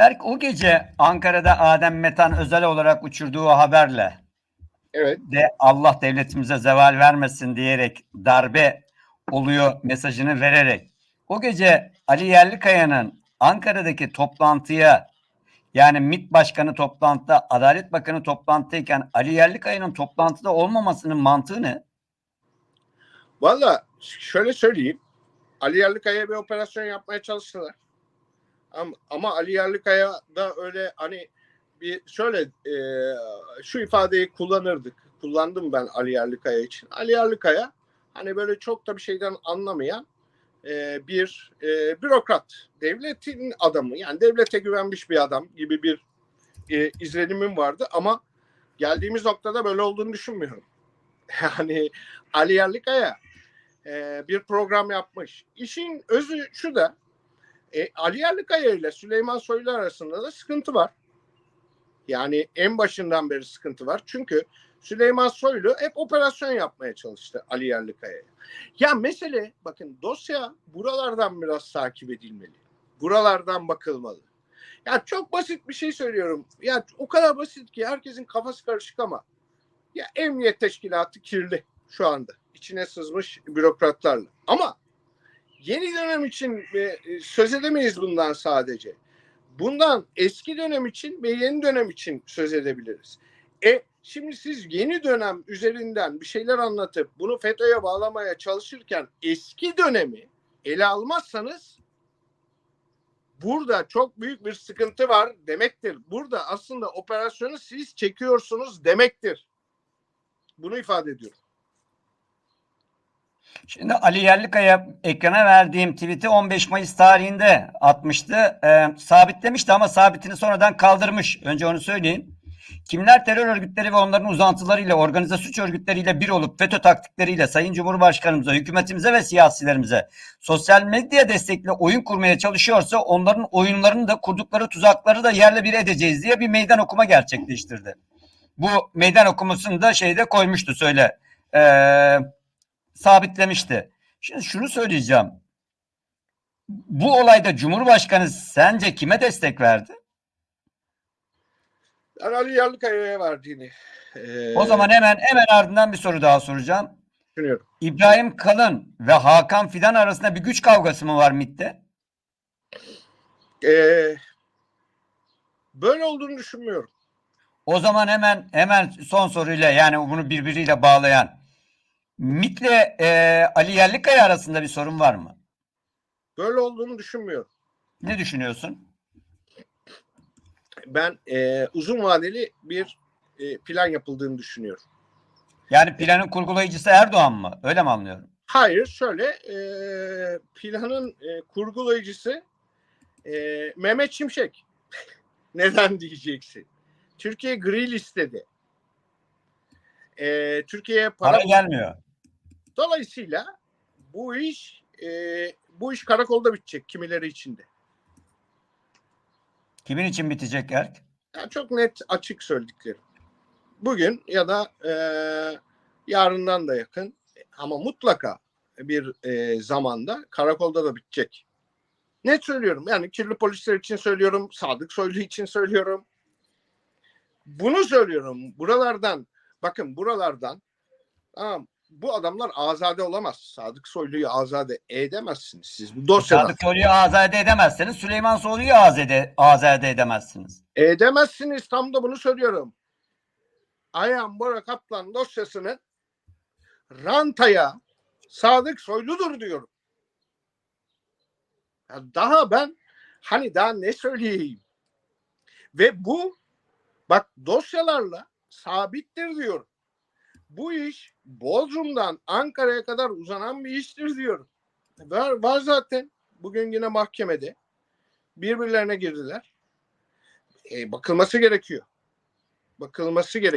Erk o gece Ankara'da Adem Metan özel olarak uçurduğu haberle Evet. de Allah devletimize zeval vermesin diyerek darbe oluyor mesajını vererek o gece Ali Yerlikaya'nın Ankara'daki toplantıya yani MİT Başkanı toplantıda, Adalet Bakanı toplantıdayken Ali Yerlikaya'nın toplantıda olmamasının mantığı ne? Valla şöyle söyleyeyim. Ali Yerlikaya bir operasyon yapmaya çalıştılar. Ama, ama Ali Yerlikaya da öyle hani bir şöyle e, şu ifadeyi kullanırdık. Kullandım ben Ali Yerlikaya için. Ali Yerlikaya hani böyle çok da bir şeyden anlamayan e, bir e, bürokrat. Devletin adamı yani devlete güvenmiş bir adam gibi bir e, izlenimim vardı ama geldiğimiz noktada böyle olduğunu düşünmüyorum. Yani Ali Yerlikaya e, bir program yapmış. İşin özü şu da e, Ali Yerlikaya ile Süleyman Soylu arasında da sıkıntı var. Yani en başından beri sıkıntı var. Çünkü Süleyman Soylu hep operasyon yapmaya çalıştı Ali Yerlikaya'ya. Ya mesele bakın dosya buralardan biraz takip edilmeli. Buralardan bakılmalı. Ya çok basit bir şey söylüyorum. Ya o kadar basit ki herkesin kafası karışık ama ya emniyet teşkilatı kirli şu anda. içine sızmış bürokratlarla. Ama yeni dönem için e, söz edemeyiz bundan sadece. Bundan eski dönem için ve yeni dönem için söz edebiliriz. E şimdi siz yeni dönem üzerinden bir şeyler anlatıp bunu FETÖ'ye bağlamaya çalışırken eski dönemi ele almazsanız burada çok büyük bir sıkıntı var demektir. Burada aslında operasyonu siz çekiyorsunuz demektir. Bunu ifade ediyorum. Şimdi Ali Yerlikaya ekrana verdiğim tweet'i 15 Mayıs tarihinde atmıştı. Ee, sabitlemişti ama sabitini sonradan kaldırmış. Önce onu söyleyeyim. Kimler terör örgütleri ve onların uzantılarıyla, organize suç örgütleriyle bir olup FETÖ taktikleriyle Sayın Cumhurbaşkanımıza, hükümetimize ve siyasilerimize sosyal medya destekli oyun kurmaya çalışıyorsa onların oyunlarını da kurdukları tuzakları da yerle bir edeceğiz diye bir meydan okuma gerçekleştirdi. Bu meydan okumasını da şeyde koymuştu söyle. Ee, sabitlemişti. Şimdi şunu söyleyeceğim. Bu olayda Cumhurbaşkanı sence kime destek verdi? Ali Yerlikaya'ya verdiğini e, O zaman hemen hemen ardından bir soru daha soracağım. İbrahim Kalın ve Hakan Fidan arasında bir güç kavgası mı var MİT'te? E, böyle olduğunu düşünmüyorum. O zaman hemen hemen son soruyla yani bunu birbiriyle bağlayan MİT'le e, Ali Yerlikaya arasında bir sorun var mı? Böyle olduğunu düşünmüyorum. Ne düşünüyorsun? Ben e, uzun vadeli bir e, plan yapıldığını düşünüyorum. Yani planın kurgulayıcısı Erdoğan mı? Öyle mi anlıyorum? Hayır şöyle e, planın e, kurgulayıcısı e, Mehmet Şimşek. Neden diyeceksin? Türkiye gri listede. E, Türkiye'ye para, Para gelmiyor. Dolayısıyla bu iş e, bu iş karakolda bitecek kimileri içinde. Kimin için bitecek Erk? Yani çok net açık söylediklerim. Bugün ya da e, yarından da yakın ama mutlaka bir e, zamanda karakolda da bitecek. Net söylüyorum. Yani kirli polisler için söylüyorum. Sadık Soylu için söylüyorum. Bunu söylüyorum. Buralardan bakın buralardan tamam bu adamlar azade olamaz. Sadık Soylu'yu azade edemezsiniz siz bu dosyadan. Sadık Soylu'yu azade edemezseniz Süleyman Soylu'yu azade, azade edemezsiniz. Edemezsiniz tam da bunu söylüyorum. Ayhan Bora Kaplan dosyasının rantaya Sadık Soylu'dur diyorum. Ya daha ben hani daha ne söyleyeyim? Ve bu bak dosyalarla sabittir diyorum. Bu iş Bodrum'dan Ankara'ya kadar uzanan bir iştir diyorum. Var, var zaten. Bugün yine mahkemede birbirlerine girdiler. E, bakılması gerekiyor. Bakılması gerekiyor.